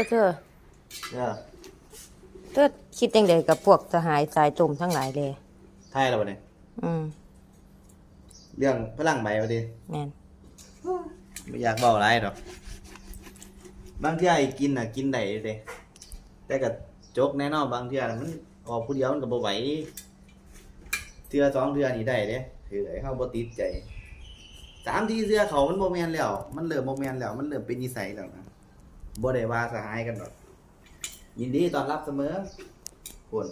อเธอ เด้อเธอคิดจังไดกับพวกสหายสายตุ่มทั้งหลายเลย ไทยแล้วบ่เนี่ยอืมเรื่องพลังใบว่าดิแม่นไม่อยากเบาอะไรดอก บางเที่ยไอ้กินน่ะกินได้เด้แต่ก็จกแน่นอนบางเที่ยน่ะมันออกผู้เดียวมันก็บ่ไหวเทื่อสองเทื่อนี่ได้เด้คือไอ้เฮาบ่ติดใจสามทีเทื่อเขามันบ่แม่นแล้ว มันเริ่มบ่แม่นแล้ว มันเริ่มเป็นนิสัยแล้วนะ บ่ได้ว่าสหายกันดอก ยินดีต้อนรับเสมอคน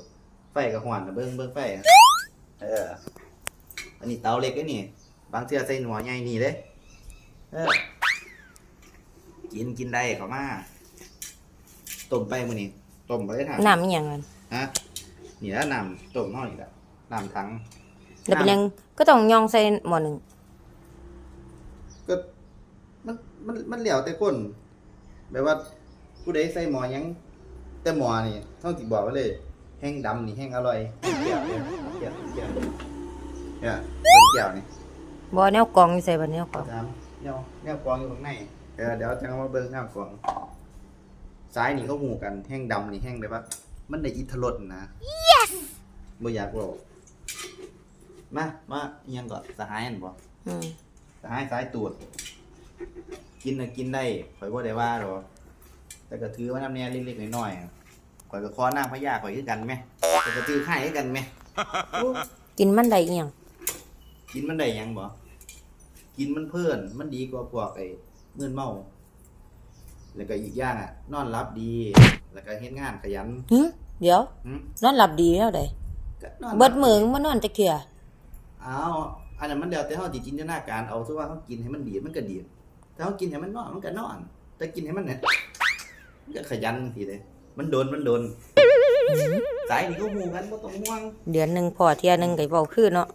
ไฟกับหวานน่ะเบิ่งเบิ่งไฟอะเออ อันนี้เตาเล็กไอ้นี่ บางเทื่อใส่หนัวใหญ่นี่เด้เออ กินกินได้เขามาต้มไปมื้อนี้ต้มไปทางน้ำอีหยังนั่นฮะนี่แล้วน้ำต้มเฮาอีกแล้วน้ำถังแล้วเป็นหยังก็ต้องยองใส่หม้อหนึงก็มันมันมันเหลียวแต่คน แบบว่าผู้ใดใส่หมอหยังแต่หมอนี่เท่าที่บอกไว้เลย แห้งดำนี่แห้งอร่อยแห้งเกี่ยวเนี่ยเกี่ยวเกี่ยวเนี่ยเป็นเกี่ยวนี่บ่แนวกรองอยู่ใส่บ่แนวกรอง ตามเนี่ยเนี่ยกวางอยู่ข้างในเออเดี๋ยวจะเอามาเบิ่งหน้ากวางซ้ายนี่เขาหูกันแห้งดำนี่แห้งแบบว่า มันได้อิทธิรสนะ yes บ่อยากบอกมามาอิหยังก่อนสหายอันบ่อืมสหายสายตูด กินน่ะกินได้ข่อยบ่ได้ว่าหรอกแต่ก็ถือว่าน้ำแน่เล็กๆน้อยๆอะข่อยก็ขอนางพญาข่อยคือกันไหมข่อยก็ถือไข่คือกันไหมโอ้กินมันได้อีหยังกินมันได้หยังบ่กินมันเพิ่นมันดีกว่าพวกไอ้มื่นเมา แล้วก็อีกอย่างอะ นอนรับดี แล้วก็เฮ็ดงานขยันหึเดี๋ยว หึนอนหลับดีแล้วไดก็นอนเบิดมือมานอนจักเทื่ออ้าวอันนั้นมันแล้วแต่เฮาสิจินตนาการเอาซะว่าเฮากินให้มันดีมันก็ดี ถ้าเฮากินให้มันนอนมันก็นอน แต่กินให้มันเนี่ยมันก็ขยันจังซี่เด้มันโดนมันโดนสายนี่ก็ฮู้กันบ่ต้องห่วงเดือนหนึงพอเที่ยหนึงก็เว้าคือเนาะ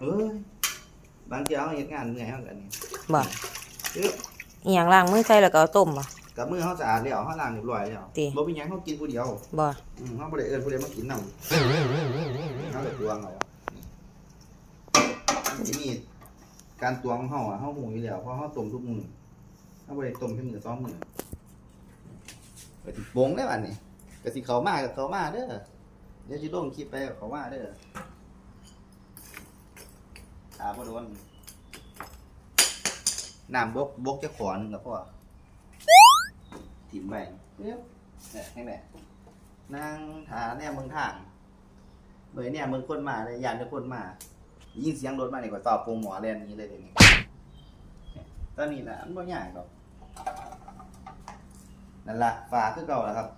เอ้ยบางทีเฮาเฮ็ดงานเหนื่อยเฮาก็นี่บ่เอ้ยอีหยังล้างมือใส่แล้วก็เอาต้มบ่ กับมือเขาสะอาดแล้วเขาล้างเรียบร้อยแล้วติ บ่เป็นหยังเขากินผู้เดียวบ่อืมเขาบ่ได้เอิ้นผู้ใดมากินนำเขาก็ตวงเอาทีนี้ การตวงของเขาอะเขาหูอยู่แล้วเพราะเขาต้มทุกมือเขาได้ต้มแค่มื้อสองมือก็สิปงได้บัดนี้ก็สิเขามาก็เขามาเด้อเดี๋ยวสิลงคลิปไปก็เขามาเด้อตาบ่โดนน้ำบกบกจะขอหนึงแล้วพ่อถิ่มไปเนี้ยเนี่ยให้แม่นางหาแน่เมืองทางเหมือนเนี่ยเมืองคนมาเลยยานจะคนมา ยิ่งเสียงรถมาเนี่ยก็ตอบโปรงหมอแลนนี้เลยเดี๋ยวนี้เนี่ยตอนนี้นะมันบ่ยากหรอกนั่นละฝาคือเก่าแล้วครับ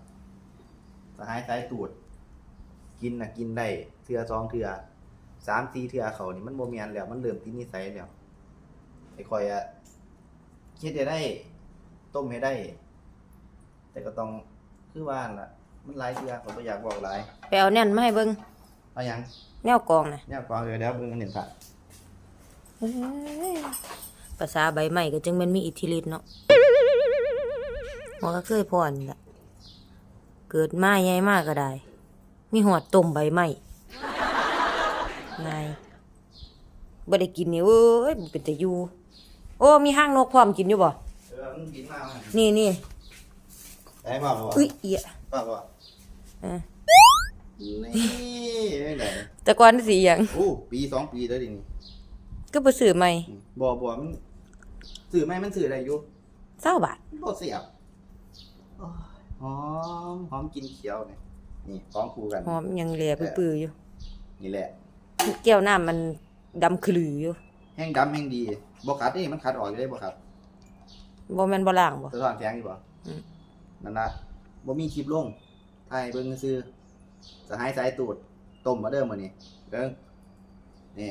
สหายสายตูด กินนะกินได้เทือสองเทือสามสี่เทือเขานี่มันโมเมียนแล้ว มันเริ่มติดนิสัยแล้วไอ้คอยอะคิดจะได้ต้มให้ได้ แต่ก็ต้องคือว่าล่ะ มันหลายเทื่อผมบ่อยากบอกหลายไปเอาแน่นมาให้เบิ่ง เอาหยังแนวกรองน่ะเนี่ยฟังเดี๋ยวเดี๋ยวเบิ่งกันเห็นค่ะเอ้ยภาษาใบไม้ก็จึงแมันมีอิทธิฤทธิ์เนาะมันก็เคยพอนี่ล่ะเกิดมาใหญ่มากก็ได้ มีหอดต้มใบไม้นายบ่ได้กินนี่เอ้ยบ่เป็นแต่อยู่โอ้มีห้างนกพร้อมกินอยู่บ่เออมึงกินมาเอานี่นี่ได้ป่าวบ่อุ้ยเอียป่าวบ่เออ นี่ไม่ไหนแต่ก่อนสิหยังโอ้ปีสองปีแล้วดินี่ก็บ่ซื้อใหม่บ่บ่มันสื่อไหมมันสื่ออะไรอยู่20บาทบ่เสียบโอ้ยหอมหอมกินเขียวเนี่ยนี่ของคู่กันหอมยังเหลือปื้อๆอยู่นี่แหละแก้วน้ำมันดำคลืออยู่แห้งดำแห้งดีบ่ขัดนี่มันขัดออกอยู่ได้บ่ครับบ่แม่นบ่ล้างบ่สะท้อนแสงอยู่บ่อืมนั่นล่ะบ่มีคลิปลงถ่ายเบิ่งซื่อ สหายสายตูดต้มมาเดิมมื้อนี้เด้อนี่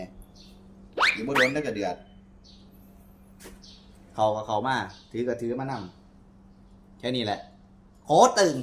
อีกบ่โดนได้ก็เดือด เขาก็เขามา ถือก็ถือมานำแค่นี้แหละ โคตรตึง